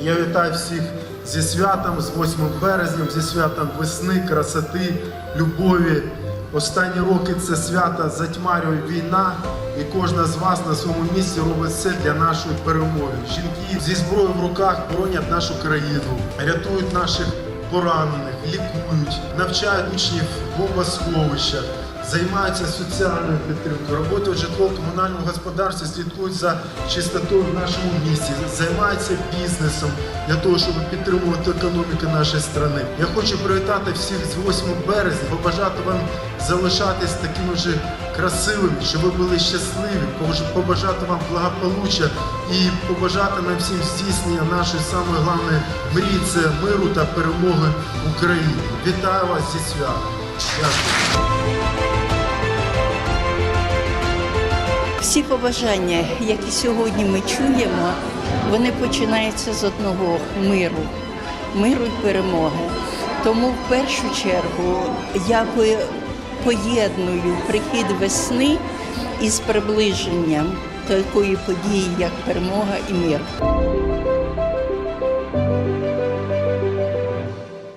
Я вітаю всіх зі святом, з 8 березням, зі святом весни, красоти, любові. Останні роки це свято затьмарює війна, і кожна з вас на своєму місці робить все для нашої перемоги. Жінки зі зброєю в руках боронять нашу країну, рятують наших поранених, лікують, навчають учнів бомбосховища, займаються соціальною підтримкою, роботою в житлово-комунальному господарстві, слідкують за чистотою в нашому місті, займаються бізнесом для того, щоб підтримувати економіку нашої країни. Я хочу привітати всіх з 8 березня, побажати вам залишатись такими ж красивими, щоб ви були щасливі, побажати вам благополуччя і побажати нам всім здійснення нашої самої головної мрії це миру та перемоги в Україні. Вітаю вас зі святом. Дякую. Всі побажання, які сьогодні ми чуємо, вони починаються з одного миру, миру і перемоги. Тому в першу чергу я поєдную прихід весни із приближенням такої події, як перемога і мир.